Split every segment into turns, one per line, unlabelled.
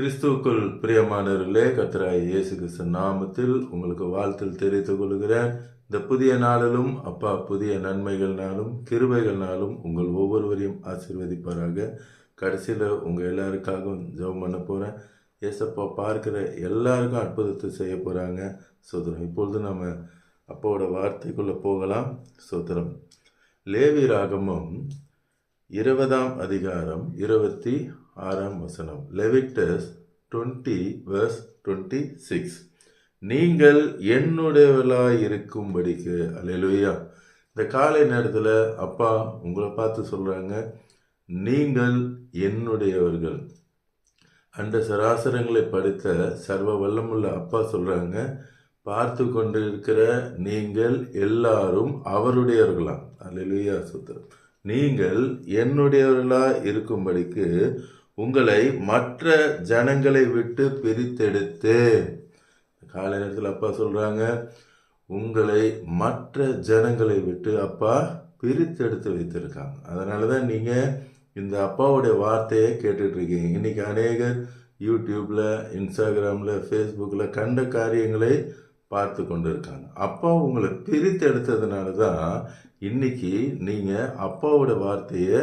கிறிஸ்துவுக்குள் பிரியமானவர்களே கத்தராய் இயேசு கிறிஸ்து நாமத்தில் உங்களுக்கு வாழ்த்தில் தெரிவித்துக் கொள்கிறேன். இந்த புதிய நாளிலும் அப்பா புதிய நன்மைகள்னாலும் கிருபைகள்னாலும் உங்கள் ஒவ்வொருவரையும் ஆசீர்வதிப்பாராக. கடைசியில் உங்கள் எல்லாருக்காகவும் ஜெபம் பண்ண போகிறேன் ஏசப்பா பார்க்குற எல்லாருக்கும் அற்புதத்தை செய்ய போகிறாங்க சோதரம் இப்பொழுது நம்ம அப்பாவோட வார்த்தைக்குள்ளே போகலாம். சோதரம் லேவி ராகமும் இருபதாம் அதிகாரம் இருபத்தி ஆறாம் வசனம். Leviticus twenty verse twenty six. நீங்கள் என்னுடையவர்களாய் இருக்கும்படிக்கு அல்லேலூயா. இந்த காலை நேரத்தில் அப்பா உங்களை பார்த்து சொல்கிறாங்க நீங்கள் என்னுடையவர்கள். அந்த சராசரங்களை படித்த சர்வ வல்லமுள்ள அப்பா சொல்கிறாங்க பார்த்து கொண்டிருக்கிற நீங்கள் எல்லாரும் அவருடையவர்களாம் அல்லேலூயா சுத்திரம். நீங்கள் என்னுடையவர்களா இருக்கும்படிக்கு உங்களை மற்ற ஜனங்களை விட்டு பிரித்தெடுத்து. காலை நேரத்தில் அப்பா சொல்கிறாங்க உங்களை மற்ற ஜனங்களை விட்டு அப்பா பிரித்தெடுத்து வைத்திருக்காங்க. அதனால தான் நீங்கள் இந்த அப்பாவுடைய வார்த்தையை கேட்டுட்ருக்கீங்க இன்றைக்கி அநேகர் யூடியூப்பில் இன்ஸ்டாகிராமில் ஃபேஸ்புக்கில் கண்ட காரியங்களை பார்த்து கொண்டு இருக்காங்க அப்பா உங்களை பிரித்து எடுத்ததுனால தான் இன்றைக்கி நீங்கள் அப்பாவோட வார்த்தையை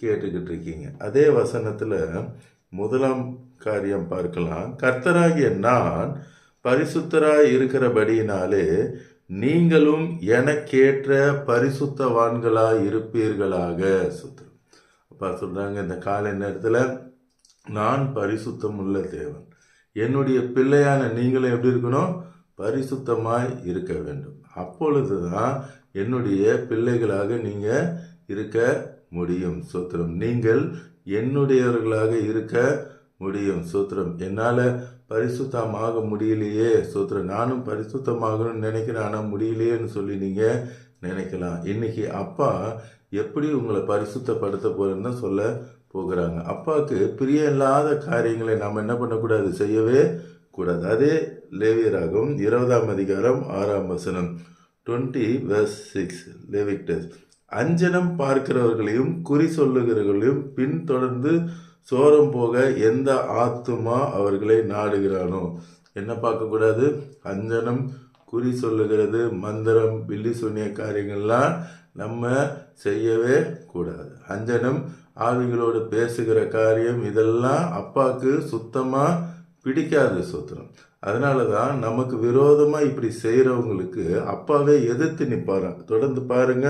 கேட்டுக்கிட்டு இருக்கீங்க அதே வசனத்தில் முதலாம் காரியம் பார்க்கலாம். கர்த்தராகிய நான் பரிசுத்தராய் இருக்கிறபடியினாலே நீங்களும் எனக்கேற்ற பரிசுத்தவான்களாக இருப்பீர்களாக. சுத்தம் அப்பா சொல்கிறாங்க இந்த காலை நேரத்தில் நான் பரிசுத்தம் உள்ள தேவன். என்னுடைய பிள்ளையான நீங்களும் எப்படி இருக்கணும்? பரிசுத்தமாய் இருக்க வேண்டும். அப்பொழுதுதான் என்னுடைய பிள்ளைகளாக நீங்கள் இருக்க முடியும் சூத்திரம். நீங்கள் என்னுடையவர்களாக இருக்க முடியும் சூத்திரம். என்னால் பரிசுத்தமாக முடியலையே சூத்திரம். நானும் பரிசுத்தமாகணும்னு நினைக்கிறேன். ஆனால் முடியலையேன்னு சொல்லி நீங்கள் நினைக்கலாம். இன்னைக்கு அப்பா எப்படி உங்களை பரிசுத்தப்படுத்த போகிறேன்னு தான் சொல்ல போகிறாங்க. அப்பாவுக்கு பிரிய இல்லாத காரியங்களை நாம் என்ன பண்ணக்கூடாது? செய்யவே கூடாது. அதே லேவியராகும் இருபதாம் அதிகாரம் ஆறாம் வசனம் டுவெண்ட்டி வெர்ஸ் சிக்ஸ் லேவிக்டஸ் அஞ்சனம் பார்க்கிறவர்களையும் குறி சொல்லுகிறவர்களையும் பின்தொடர்ந்து சோரம் போக எந்த ஆத்துமா அவர்களை நாடுகிறானோ? என்ன பார்க்கக்கூடாது? அஞ்சனம் குறி சொல்லுகிறது மந்திரம் பில்லி சொன்னிய காரியங்கள்லாம் நம்ம செய்யவே கூடாது. அஞ்சனம் ஆவிகளோடு பேசுகிற காரியம் இதெல்லாம் அப்பாவுக்கு சுத்தமாக பிடிக்காது சுத்திரம். அதனால தான் நமக்கு விரோதமாக இப்படி செய்கிறவங்களுக்கு அப்பாவே எதிர்த்து நிற்பாராம் தொடர்ந்து பாருங்க.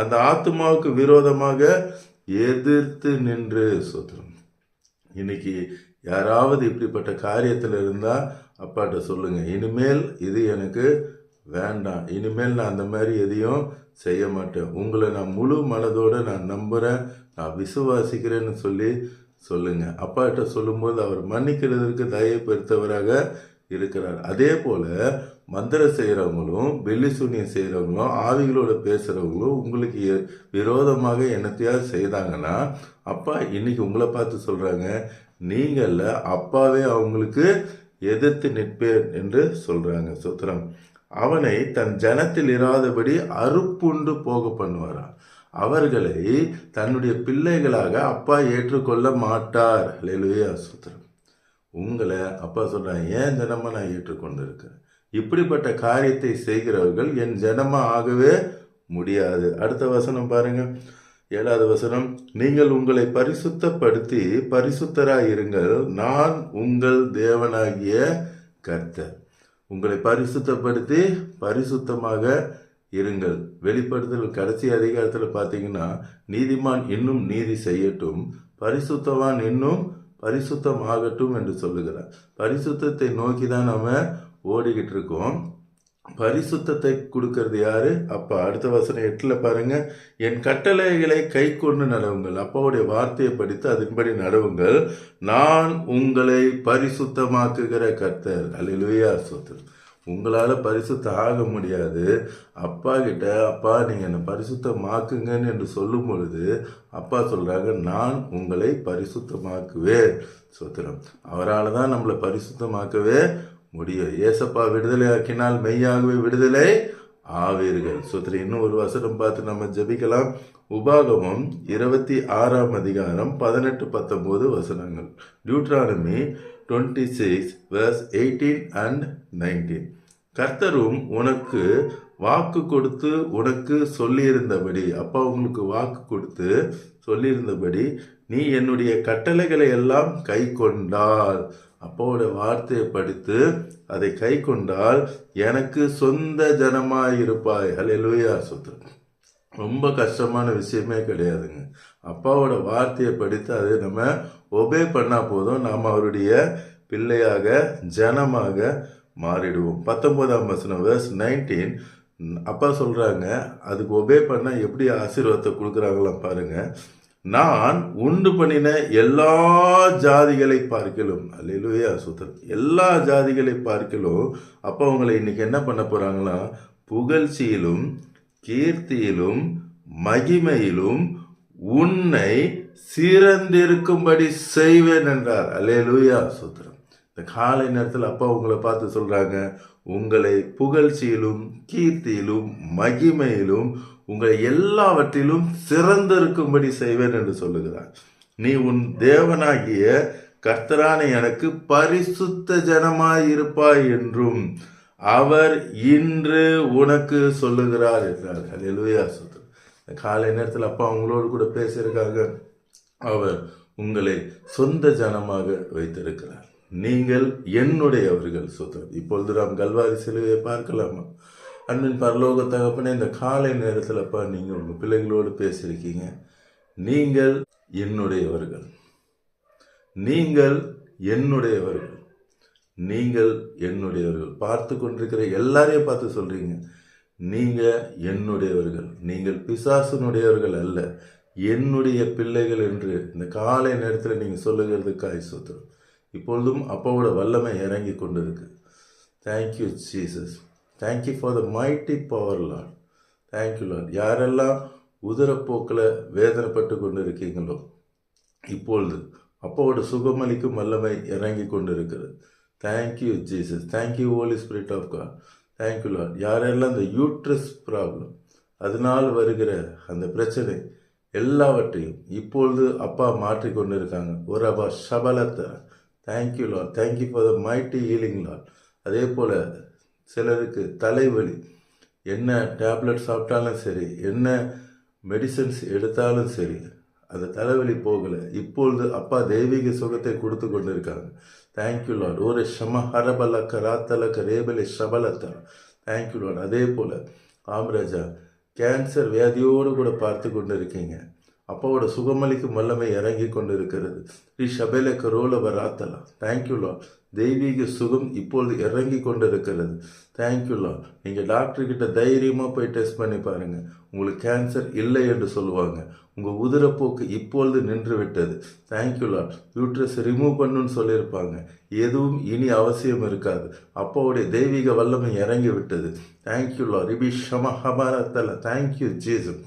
அந்த ஆத்மாவுக்கு விரோதமாக எதிர்த்து நின்று சுத்திரம். இன்னைக்கு யாராவது இப்படிப்பட்ட காரியத்தில் இருந்தால் அப்பாட்ட சொல்லுங்க. இனிமேல் இது எனக்கு வேண்டாம். இனிமேல் நான் அந்த மாதிரி எதையும் செய்ய மாட்டேன். உங்களை நான் முழு மனதோடு நான் நம்புகிறேன் நான் விசுவாசிக்கிறேன்னு சொல்லி சொல்லுங்க. அப்பாட்ட சொல்லும்போது அவர் மன்னிக்கிறதற்கு தயை பெருத்தவராக இருக்கிறார். அதே போல மந்திரம் செய்கிறவங்களும் வெள்ளி சூனியம் செய்கிறவங்களும் ஆவிகளோட பேசுகிறவங்களும் உங்களுக்கு விரோதமாக என்னத்தையாவது செய்தாங்கன்னா அப்பா இன்னைக்கு உங்களை பார்த்து சொல்கிறாங்க நீங்கள அப்பாவே அவங்களுக்கு எதிர்த்து நிற்பேன் என்று சொல்கிறாங்க சுத்திரம். அவனை தன் ஜனத்தில் இராதபடி அறுப்புண்டு போக பண்ணுவாராம். அவர்களை தன்னுடைய பிள்ளைகளாக அப்பா ஏற்றுக்கொள்ள மாட்டார். லேலுயா சுத்திரம். உங்களை அப்பா சொல்றாங்க ஏன் ஜனமாக நான் ஏற்றுக்கொண்டு இருக்கிறேன் இப்படிப்பட்ட காரியத்தை செய்கிறவர்கள் என் ஜனமாக ஆகவே முடியாது. அடுத்த வசனம் பாருங்கள் ஏழாவது வசனம் நீங்கள் உங்களை பரிசுத்தப்படுத்தி பரிசுத்தராக இருங்கள். நான் உங்கள் தேவனாகிய கர்த்தர். உங்களை பரிசுத்தப்படுத்தி பரிசுத்தமாக இருங்கள். வெளிப்படுத்தல் கடைசி அதிகாரத்தில் பார்த்தீங்கன்னா நீதிமான் இன்னும் நீதி செய்யட்டும். பரிசுத்தவான் இன்னும் பரிசுத்தமாகட்டும் என்று சொல்லுகிறார். பரிசுத்தத்தை நோக்கி தான் நம்ம ஓடிக்கிட்டு இருக்கோம். பரிசுத்தத்தை கொடுக்கறது யாரு? அப்பா அடுத்த வசனம் எட்டில் பாருங்க. என் கட்டளைகளை கை கொண்டு நடவுங்கள். அப்பாவுடைய வார்த்தையை படித்து அதன்படி நடவுங்கள். நான் உங்களை பரிசுத்தமாக்குகிற கர்த்தர். அல்லேலூயா சொத்தர் உங்களால் பரிசுத்தம் ஆக முடியாது. அப்பா கிட்ட அப்பா நீங்கள் என்னை பரிசுத்தமாக்குங்கன்னு என்று சொல்லும் பொழுது அப்பா சொல்கிறாங்க நான் உங்களை பரிசுத்தமாக்குவேன். சொத்திரம். அவரால் தான் நம்மளை பரிசுத்தமாக்கவே முடியும். ஏசப்பா விடுதலை ஆக்கினால் மெய்யாகவே விடுதலை ஆவீர்கள். சுத்திரம் இன்னும் ஒரு வசனம் பார்த்து நம்ம ஜெபிக்கலாம். உபாகமம் இருபத்தி ஆறாம் அதிகாரம் பதினெட்டு பத்தொம்போது வசனங்கள். Deuteronomy twenty six verse eighteen and nineteen கர்த்தரும் உனக்கு வாக்கு கொடுத்து உனக்கு சொல்லியிருந்தபடி அப்பா உங்களுக்கு வாக்கு கொடுத்து சொல்லியிருந்தபடி நீ என்னுடைய கட்டளைகளை எல்லாம் கை கொண்டால் அப்பாவோட வார்த்தையை படித்து அதை கை கொண்டால் எனக்கு சொந்த ஜனமாயிருப்பாய். ஹலெலுயா சொத்து ரொம்ப கஷ்டமான விஷயமே கிடையாதுங்க. அப்பாவோட வார்த்தையை படித்து அதை நம்ம ஒபே பண்ணால் போதும். நாம் அவருடைய பிள்ளையாக ஜனமாக மாறிடுவோம். பத்தொம்போதாம் வசனம் வேர்ஸ் நைன்டீன் அப்பா சொல்கிறாங்க அதுக்கு ஒபே பண்ணால் எப்படி ஆசீர்வாதத்தை கொடுக்குறாங்களாம் பாருங்கள் நான் உண்டு பண்ணின எல்லா ஜாதிகளை பார்க்கலும் அல்லேலூயா சுத்தர் எல்லா ஜாதிகளை பார்க்கலும் அப்போ அவங்களை இன்னைக்கு என்ன பண்ண போகிறாங்களா புகழ்ச்சியிலும் கீர்த்தியிலும் மகிமையிலும் உன்னை சிறந்திருக்கும்படி செய்வேன் என்றார். அல்லேலூயா சூத்திரம். இந்த காலை நேரத்தில் அப்பா உங்களை பார்த்து சொல்றாங்க உங்களை புகழ்ச்சியிலும் கீர்த்தியிலும் மகிமையிலும் உங்களை எல்லாவற்றிலும் சிறந்திருக்கும்படி செய்வேன் என்று சொல்லுகிறார். நீ உன் தேவனாகிய கர்த்தரான எனக்கு பரிசுத்த ஜனமாயிருப்பாய் என்றும் அவர் இன்று உனக்கு சொல்லுகிறார் என்றார். அல்லேலூயா சுத்திரம். காலை நேரத்தில் அப்பா அவங்களோடு கூட பேசியிருக்காங்க அவர் உங்களை சொந்த ஜனமாக வைத்திருக்கிறார். நீங்கள் என்னுடையவர்கள் சுத்தம் இப்பொழுது நாம் கல்வாரி சிலுவையை பார்க்கலாமா? அன்பின் பரலோக தகப்பனே இந்த காலை நேரத்தில் அப்பா நீங்கள் உங்கள் பிள்ளைகளோடு பேசியிருக்கீங்க. நீங்கள் என்னுடையவர்கள். நீங்கள் என்னுடையவர்கள். நீங்கள் என்னுடையவர்கள். பார்த்து கொண்டிருக்கிற எல்லாரையும் பார்த்து சொல்றீங்க. நீங்கள் என்னுடையவர்கள். நீங்கள் பிசாசனுடையவர்கள் அல்ல. என்னுடைய பிள்ளைகள் என்று இந்த காலை நேரத்தில் நீங்கள் சொல்லுகிறதுக்காய் சுத்தம் இப்பொழுதும் அப்பாவோட வல்லமை இறங்கி கொண்டு இருக்கு thank you Jesus thank you for the mighty power Lord thank you Lord யாரெல்லாம் உதரப்போக்கில் வேதனைப்பட்டு கொண்டு இருக்கீங்களோ இப்பொழுது அப்பாவோட சுகமளிக்கும் வல்லமை இறங்கி கொண்டு இருக்கிறது thank you Jesus thank you holy spirit of God thank you Lord யாரெல்லாம் இந்த யூட்ரஸ் ப்ராப்ளம் அதனால் வருகிற அந்த பிரச்சனை எல்லாவற்றையும் இப்பொழுது அப்பா மாற்றி கொண்டு இருக்காங்க ஒரு அப்பா சபலத்தை. Thank you Lord thank you for the mighty healing Lord அதே போல் சிலருக்கு தலைவலி. என்ன டேப்லெட் சாப்பிட்டாலும் சரி என்ன மெடிசன்ஸ் எடுத்தாலும் சரி அந்த தலைவலி போகலை. இப்பொழுது அப்பா தெய்வீக சுகத்தை கொடுத்து கொண்டு இருக்காங்க தேங்க்யூ லாட் ஒரு ஷம ஹரபலக்க ராத்தலக்க ரேபலி ஷபலத்த தேங்க்யூ லாட் அதே போல் ஆம்ராஜா கேன்சர் வியாதியோடு கூட பார்த்து கொண்டு இருக்கீங்க அப்பாவோட சுகமளிக்கும் வல்லமை இறங்கி கொண்டு இருக்கிறது ஸ்ரீ ஷபேல கரோல வராத்தலா தேங்க்யூ லாட் தெய்வீக சுகம் இப்பொழுது இறங்கி கொண்டு இருக்கிறது தேங்க்யூலா நீங்கள் டாக்டர்கிட்ட தைரியமாக போய் டெஸ்ட் பண்ணி பாருங்கள் உங்களுக்கு கேன்சர் இல்லை என்று சொல்லுவாங்க. உங்கள் உதிரப்போக்கு இப்பொழுது நின்று விட்டது தேங்க்யூலா யூட்ரஸ் ரிமூவ் பண்ணுன்னு சொல்லியிருப்பாங்க. எதுவும் இனி அவசியம் இருக்காது. அப்பாவுடைய தெய்வீக வல்லமை இறங்கி விட்டது தேங்க்யூலா லாட் ரிபி ஷம thank you Jesus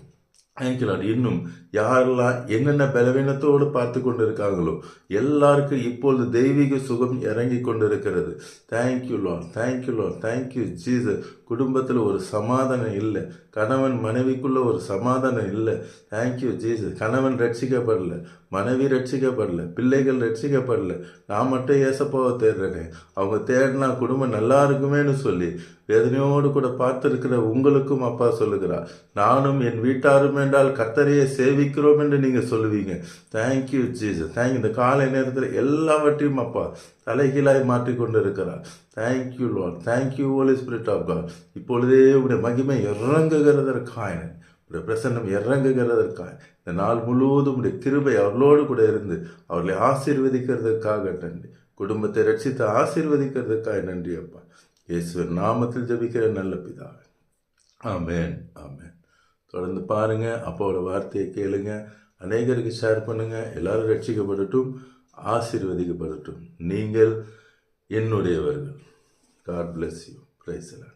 thank you இன்னும் யாரெல்லாம் என்னென்ன பலவீனத்தோடு பார்த்து கொண்டு இருக்காங்களோ எல்லாருக்கும் இப்பொழுது தெய்வீக சுகம் இறங்கி கொண்டு இருக்கிறது thank you Lord thank you Lord thank you Jesus குடும்பத்தில் ஒரு சமாதானம் இல்லை. கணவன் மனைவிக்குள்ளே ஒரு சமாதானம் இல்லை. தேங்க்யூ ஜீசஸ் கணவன் ரட்சிக்கப்படல. மனைவி ரட்சிக்கப்படல. பிள்ளைகள் ரட்சிக்கப்படல. நான் மட்டும் ஏசப்பாவை தேடுறேனே. அவங்க தேடினா குடும்பம் நல்லா இருக்குமேன்னு சொல்லி வேதனையோடு கூட பார்த்துருக்கிற உங்களுக்கும் அப்பா சொல்லுகிறா நானும் என் வீட்டாரும் என்றால் கத்தரையை சேவிக்கிறோம் என்று நீங்கள் சொல்லுவீங்க. தேங்க்யூ ஜீசஸ் தேங்க் இந்த காலை நேரத்தில் எல்லாவற்றையும் அப்பா தலைகீழாய் மாற்றி கொண்டு இருக்கிறார் thank you Lord thank you holy spirit of God இப்பொழுதே உடைய மகிமை இறங்குகிறதற்காக உடைய பிரசன்னம் இறங்குகிறதற்காக இந்த நாள் முழுவதும் உடைய கிருபை அவர்களோடு கூட இருந்து அவர்களை ஆசீர்வதிக்கிறதுக்காக நன்றி. குடும்பத்தை ரட்சித்து ஆசீர்வதிக்கிறதுக்காக நன்றி அப்பா. இயேசுவர் நாமத்தில் ஜபிக்கிற நல்ல பிதாவே. ஆமேன் ஆமேன். தொடர்ந்து பாருங்கள் அப்பாவோட வார்த்தையை கேளுங்க. அநேகருக்கு ஷேர் பண்ணுங்கள் எல்லாரும் ரட்சிக்கப்படட்டும் ஆசீர்வதிக்கப்படட்டும். நீங்கள் என்னுடையவர்கள். God bless you பிரைஸ்லாம்